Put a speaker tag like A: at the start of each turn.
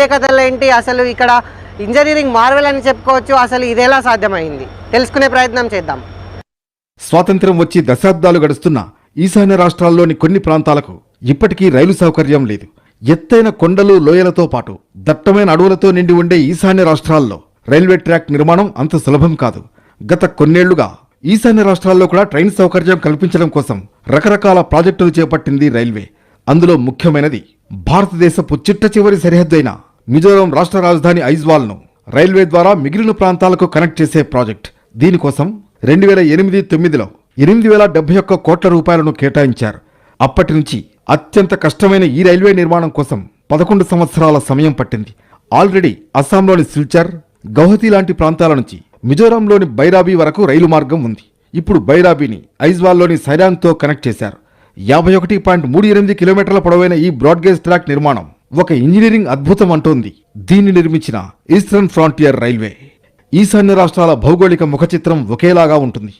A: ప్రత్యేకతలు ఏంటి? అసలు ఇక్కడ ఇంజనీరింగ్ మార్వెల్ అని చెప్పుకోవచ్చు. అసలు ఇది ఎలా సాధ్యమైంది? తెలుసుకునే ప్రయత్నం చేద్దాం.
B: స్వాతంత్ర్యం వచ్చి దశాబ్దాలు గడుస్తున్న ఈశాన్య రాష్ట్రాల్లోని కొన్ని ప్రాంతాలకు ఇప్పటికీ రైలు సౌకర్యం లేదు. ఎత్తైన కొండలు లోయలతో పాటు దట్టమైన అడవులతో నిండి ఉండే ఈశాన్య రాష్ట్రాల్లో రైల్వే ట్రాక్ నిర్మాణం అంత సులభం కాదు. గత కొన్నేళ్ళుగా ఈశాన్య రాష్ట్రాల్లో కూడా ట్రైన్ సౌకర్యం కల్పించడం కోసం రకరకాల ప్రాజెక్టులు చేపట్టింది రైల్వే. అందులో ముఖ్యమైనది భారతదేశపు చిట్ట చివరి సరిహద్దు అయిన మిజోరాం రాష్ట్ర రాజధాని ఐజ్వాల్ను రైల్వే ద్వారా మిగిలిన ప్రాంతాలకు కనెక్ట్ చేసే ప్రాజెక్ట్. దీనికోసం రెండు వేల ఎనిమిది తొమ్మిదిలో ఎనిమిది వేల డెబ్బై ఒక్క కోట్ల రూపాయలను కేటాయించారు. అప్పటి నుంచి అత్యంత కష్టమైన ఈ రైల్వే నిర్మాణం కోసం పదకొండు సంవత్సరాల సమయం పట్టింది. ఆల్రెడీ అస్సాంలోని సిల్చర్ గౌహతి లాంటి ప్రాంతాల నుంచి మిజోరాంలోని బైరాబీ వరకు రైలు మార్గం ఉంది. ఇప్పుడు బైరాబీని ఐజ్వాల్లోని సైరాంగ్తో కనెక్ట్ చేశారు. యాభై ఒకటి పాయింట్ మూడు ఎనిమిది కిలోమీటర్ల పొడవైన ఈ బ్రాడ్గేజ్ ట్రాక్ నిర్మాణం ఒక ఇంజనీరింగ్ అద్భుతం అంటోంది. దీన్ని నిర్మించిన ఈస్టర్న్ ఫ్రాంటియర్ రైల్వే. ఈశాన్య రాష్ట్రాల భౌగోళిక ముఖచిత్రం ఒకేలాగా ఉంటుంది.